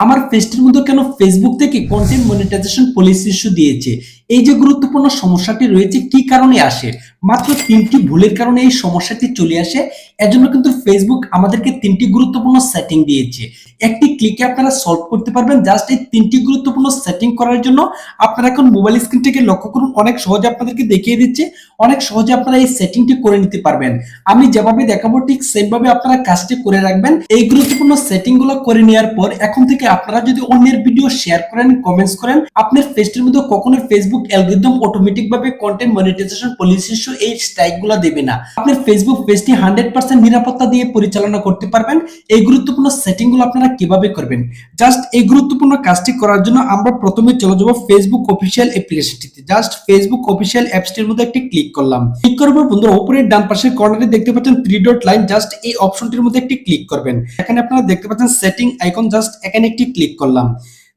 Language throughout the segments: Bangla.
আমার পেজটির মধ্যে কেন ফেসবুক থেকে কন্টেন্ট মনিটাইজেশন পলিসি ইস্যু দিয়েছে? এই যে গুরুত্বপূর্ণ সমস্যাটি রয়েছে, কি কারণে আসে? মাত্র তিনটি ভুলের কারণে এই সমস্যাটি চলে আসে। এজন্য কিন্তু ফেসবুক আমাদেরকে তিনটি গুরুত্বপূর্ণ সেটিং দিয়েছে। একটি ক্লিকে আপনারা সলভ করতে পারবেন। জাস্ট এই তিনটি গুরুত্বপূর্ণ সেটিং করার জন্য আপনারা এখন মোবাইল স্ক্রিন থেকে লক্ষ্য করুন। অনেক সহজে আপনাদেরকে দেখিয়ে দিচ্ছে। অনেক সহজে আপনারা এই সেটিংটি করে নিতে পারবেন। আমি যেভাবে দেখাবো, ঠিক সেমভাবে আপনারা কাজটি করে রাখবেন। এই গুরুত্বপূর্ণ সেটিংগুলো করে নেওয়ার পর এখন থেকে আপনারা যদি অন্যের ভিডিও শেয়ার করেন কমেন্টস করেন, আপনার পেজটির মধ্যে কখনো ফেসবুক অ্যালগরিদম অটোমেটিক ভাবে কন্টেন্ট মনিটাইজেশন পলিসি এই স্ট্রাইকগুলো দেবে না। আপনার ফেসবুক পেজটি হান্ড্রেড পার্সেন্ট নিরাপত্তা দিয়ে পরিচালনা করতে পারবেন। এই গুরুত্বপূর্ণ সেটিংগুলো আপনারা কীভাবে করবেন? জাস্ট এই গুরুত্বপূর্ণ কাজটি করার জন্য আমরা প্রথমে চলে যাব ফেসবুক অফিসিয়াল অ্যাপ্লিকেশনটিতে জাস্ট ফেসবুক অফিসিয়াল অ্যাপসটির মধ্যে একটি ক্লিক করলাম। ক্লিক করার পর বন্ধুরা, উপরের ডান পাশের কর্নারে দেখতে পাচ্ছেন থ্রি ডট লাইন জাস্ট এই অপশনটির মধ্যে একটি ক্লিক করবেন। এখানে আপনারা দেখতে পাচ্ছেন সেটিং আইকন জাস্ট এখানে একটি ক্লিক করলাম।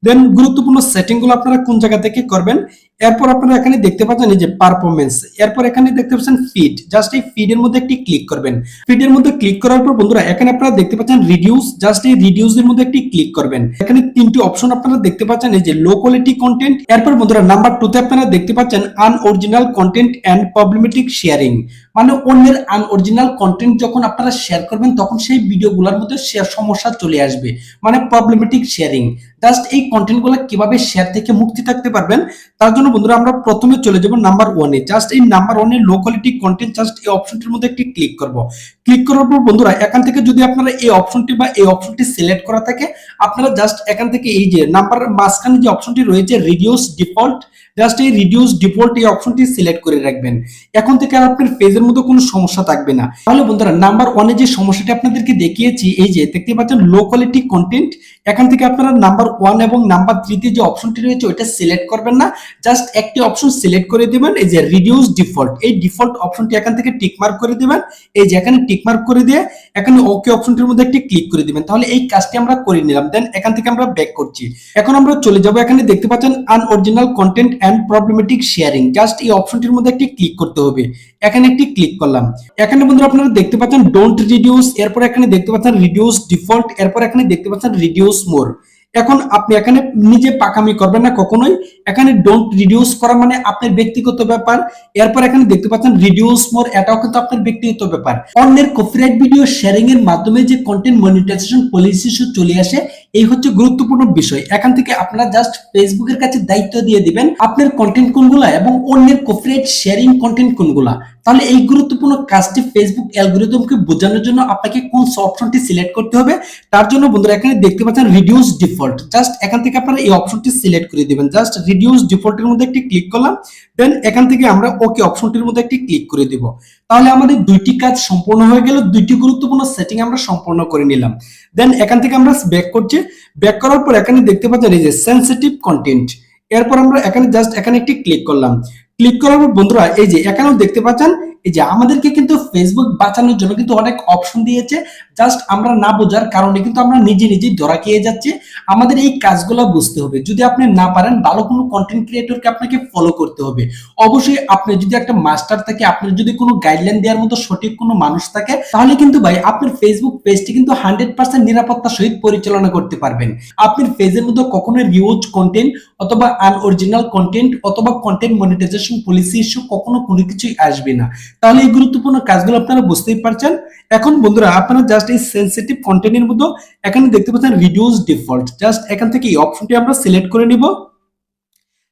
দেন গুরুত্বপূর্ণ সেটিংগুলো আপনারা কোন জায়গা থেকে করবেন? এরপর আপনারা এখানে দেখতে পাচ্ছেন যে পারফরমেন্স এরপর এখানে দেখতে পাচ্ছেন ফিড জাস্ট এই ফিডের মধ্যে একটি ক্লিক করবেন। ফিডের মধ্যে ক্লিক করার পর বন্ধুরা, এখানে আপনারা দেখতে পাচ্ছেন রিডিউস জাস্ট এই রিডিউস এর মধ্যে একটি ক্লিক করবেন। এখানে তিনটি অপশন আপনারা দেখতে পাচ্ছেন, এই যে লো কোয়ালিটি কন্টেন্ট এরপর বন্ধুরা নাম্বার টু তে আপনারা দেখতে পাচ্ছেন unoriginal content and problematic sharing মানে অন্যের আনঅরিজিনাল কন্টেন্ট যখন আপনারা শেয়ার করবেন, তখন সেই ভিডিওগুলোর মধ্যে শেয়ার সমস্যা চলে আসবে। মানে প্রবলেমেটিক শেয়ারিং জাস্ট এই কন্টেন্টগুলো কীভাবে শেয়ার থেকে মুক্তি থাকতে পারবেন, তার জন্য বন্ধুরা আমরা প্রথমে চলে যাব নাম্বার ওয়ানে জাস্ট এই নাম্বার ওয়ানে লো কোয়ালিটি কন্টেন্ট জাস্ট এই অপশনটির মধ্যে একটি ক্লিক করব। ক্লিক করার পর বন্ধুরা, এখান থেকে যদি আপনারা এই অপশনটি বা এই অপশনটি সিলেক্ট করা থাকে, আপনারা জাস্ট এখান থেকে এই যে নাম্বার মাঝখানে যে অপশনটি রয়েছে রিডিউস ডিফল্ট জাস্ট এই রিডিউস ডিফল্ট এই অপশনটি সিলেক্ট করে রাখবেন। এখন থেকে আপনার পেজের মধ্যে কোনো সমস্যা থাকবে না। তাহলে বন্ধুরা নাম্বার ওয়ানে যে সমস্যাটি আপনাদেরকে দেখিয়েছি, এই যে দেখতে পাচ্ছেন লো কোয়ালিটি কন্টেন্ট এখান থেকে আপনারা নাম্বার ওয়ান এবং নাম্বার থ্রিতে যে অপশনটি রয়েছে, ওইটা সিলেক্ট করবেন না। জাস্ট একটি অপশন সিলেক্ট করে দিবেন, এই যে রিডিউস ডিফল্ট এই ডিফল্ট অপশনটি এখান থেকে টিক মার্ক করে দিবেন। এই যে এখানে টিকমার্ক করে দিয়ে এখানে ওকে অপশনটির মধ্যে একটি ক্লিক করে দিবেন। তাহলে এই কাজটি আমরা করে নিলাম। দেন এখান থেকে আমরা ব্যাক করছি। এখন আমরা চলে যাব এখানে দেখতে পাচ্ছেন unoriginal content and problematic sharing just এই অপশনটির মধ্যে একটি ক্লিক করতে হবে। এখানে একটি ক্লিক করলাম। এখানে বন্ধুরা আপনারা দেখতে পাচ্ছেন ডোন্ট রিডিউস এরপর এখানে দেখতে পাচ্ছেন রিডিউস ডিফল্ট এরপর এখানে দেখতে পাচ্ছেন রিডিউস মোর এখন আপনি এখানে নিজে পাকামি করবেন না কখনোই। এখানে ডোন্ট রিডিউস করা মানে আপনার ব্যক্তিগত ব্যাপার। এরপর এখানে দেখতে পাচ্ছেন রিডিউস মোর এটাও কিন্তু আপনার ব্যক্তিগত ব্যাপার। অন্যের কপিরাইট ভিডিও শেয়ারিং এর মাধ্যমে যে কন্টেন্ট মনিটাইজেশন পলিসি চলে আসে এই হচ্ছে গুরুত্বপূর্ণ বিষয়। এখান থেকে আপনারা জাস্ট ফেসবুকের কাছে দায়িত্ব দিয়ে দিবেন আপনার কন্টেন্ট কোনগুলা এবং অন্যের কপিরাইট শেয়ারিং কন্টেন্ট কোনগুলা। তাহলে এই গুরুত্বপূর্ণ কাজটি ফেসবুক অ্যালগোরিদমকে বোঝানোর জন্য আপনাকে কোন অপশনটি সিলেক্ট করতে হবে, তার জন্য বন্ধুরা এখানে দেখতে পাচ্ছেন রিডিউস ডিফল্ট জাস্ট এখান থেকে আপনারা এই অপশনটি সিলেক্ট করে দিবেন। জাস্ট রিডিউস ডিফল্টের মধ্যে একটি ক্লিক করলাম দেন এখান থেকে আমরা ওকে অপশনটির মধ্যে একটি ক্লিক করে দিব। তাহলে আমাদের দুইটি কাজ সম্পূর্ণ হয়ে গেল, দুইটি গুরুত্বপূর্ণ সেটিং আমরা সম্পূর্ণ করে নিলাম। দেন এখান থেকে আমরা ব্যাক করছি। ব্যাক করার পর এখানে দেখতে পাচ্ছেন এই যে সেন্সিটিভ কন্টেন্ট এরপর আমরা এখানে জাস্ট এখানে একটি ক্লিক করলাম। ক্লিক করার পর বন্ধুরা, এই যে এখানেও দেখতে পাচ্ছেন এই যে আমাদেরকে কিন্তু ফেসবুক বাঁচানোর জন্য কিন্তু অনেক অপশন দিয়েছে। জাস্ট আমরা না বোঝার কারণে কিন্তু আমরা নিজে নিজেই ধরা খেয়ে যাচ্ছি। আমাদের এই কাজগুলো বুঝতে হবে। যদি আপনি না পারেন, ভালো কোনো কন্টেন্ট ক্রিয়েটরকে আপনাকে ফলো করতে হবে। অবশ্যই আপনি যদি একটা মাস্টার থাকে, আপনার যদি কোনো গাইডলাইন দেওয়ার মতো সঠিক কোনো মানুষ থাকে, তাহলে কিন্তু ভাই আপনার ফেসবুক পেজটি কিন্তু হান্ড্রেড পার্সেন্ট নিরাপত্তার সহিত পরিচালনা করতে পারবেন। আপনার পেজের মধ্যে কখনো রিউজ কন্টেন্ট অথবা আনঅরিজিনাল কন্টেন্ট অথবা কন্টেন্ট মনিটাইজেশন পলিসি ইস্যু কখনো কোনো কিছুই আসবে না। তাহলে এই গুরুত্বপূর্ণ কাজগুলো আপনারা বুঝতেই পারছেন। এখন বন্ধুরা, আপনারা জাস্ট এই সেন্সিটিভ কন্টেন্টের মধ্যে এখানে দেখতে পাচ্ছেন রিডিউস ডিফল্ট জাস্ট এখান থেকে এই অপশনটি আমরা সিলেক্ট করে নিব।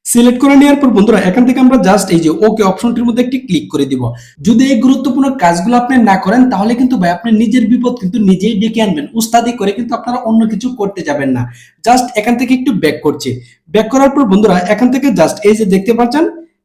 সিলেক্ট করে নেওয়ার পর বন্ধুরা, এখান থেকে আমরা জাস্ট এই যে ওকে অপশনটির মধ্যে একটি ক্লিক করে দিব। যদি এই গুরুত্বপূর্ণ কাজগুলো আপনি না করেন, তাহলে কিন্তু ভাই আপনি নিজের বিপদ কিন্তু নিজেই ডেকে আনবেন। উস্তাদি করে কিন্তু আপনারা অন্য কিছু করতে যাবেন না। জাস্ট এখান থেকে একটু ব্যাক করছে। ব্যাক করার পর বন্ধুরা, এখান থেকে জাস্ট এই যে দেখতে পাচ্ছেন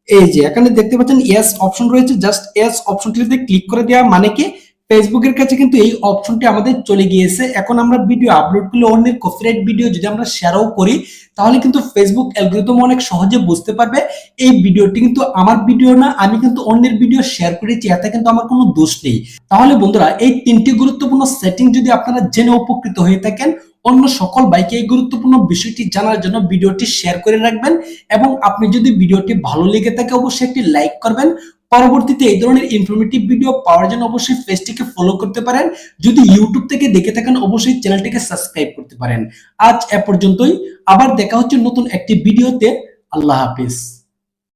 এই যে, এখানে দেখতে পাচ্ছেন এস অপশন রয়েছে জাস্ট এস অপশনটিতে ক্লিক করে দেওয়া মানে কি, ফেসবুকের কাছে কিন্তু এই অপশনটি আমাদের চলে গিয়েছে। এখন আমরা ভিডিও আপলোড করলে অন্যের কপিরাইট ভিডিও যদি আমরা শেয়ারও করি, তাহলে কিন্তু ফেসবুক অ্যালগোরিদম অনেক সহজে বুঝতে পারবে। এই ভিডিওটি কিন্তু আমার ভিডিও না, আমি কিন্তু অন্যের ভিডিও শেয়ার করেছি, এতে কিন্তু আমার কোনো দোষ নেই। তাহলে বন্ধুরা, এই তিনটি গুরুত্বপূর্ণ সেটিং যদি আপনারা জেনে উপকৃত হয়ে থাকেন অন্য সকল বাইকে এই গুরুত্বপূর্ণ বিষয়টি জানার জন্য ভিডিওটি শেয়ার করে রাখবেন এবং আপনি যদি ভিডিওটি ভালো লেগে থাকে অবশ্যই একটি লাইক করবেন। পরবর্তীতে এই ধরনের ইনফরমেটিভ ভিডিও পাওয়ার জন্য অবশ্যই পেজটিকে ফলো করতে পারেন। যদি ইউটিউব থেকে দেখে থাকেন, অবশ্যই চ্যানেলটিকে সাবস্ক্রাইব করতে পারেন। আজ এ পর্যন্তই। আবার দেখা হচ্ছে নতুন একটি ভিডিওতে আল্লাহ হাফিজ।